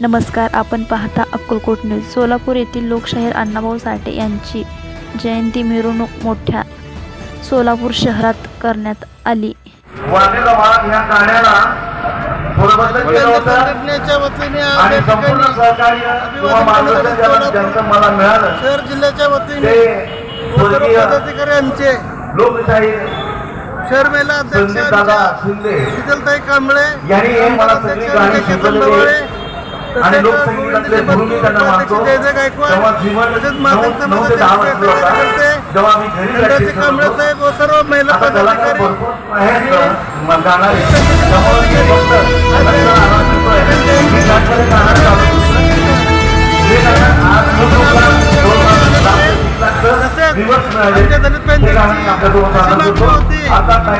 नमस्कार आपण पाहता अक्कलकोट न्यूज. सोलापूर येथील लोकशाहीर अण्णाभाऊ साठे यांची जयंती मिरवणूक मोठ्या सोलापूर शहरात करण्यात आली. मला शहर जिल्ह्याच्या वतीने पदाधिकारी आमचे लोकशाही शहर महिला अध्यक्ष शीतलताई कांबळे आणि लोकसंगीतातले गोविंद गुरु मी त्यांना मानतो. तेव्हा जीवन नऊ ते दहा वर्ष कार्यकर्ते, होता जेव्हा मी घरी. साहेब व सर्व महिला आता. हे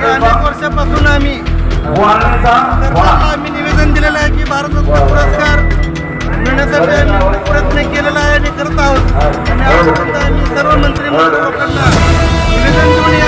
हे वर्षापासून आम्ही प्रयत्न केलेला आहे आणि करत आहोत. आणि आजपर्यंत सर्व मंत्रिमंडळ लोकांना निवेदन देऊन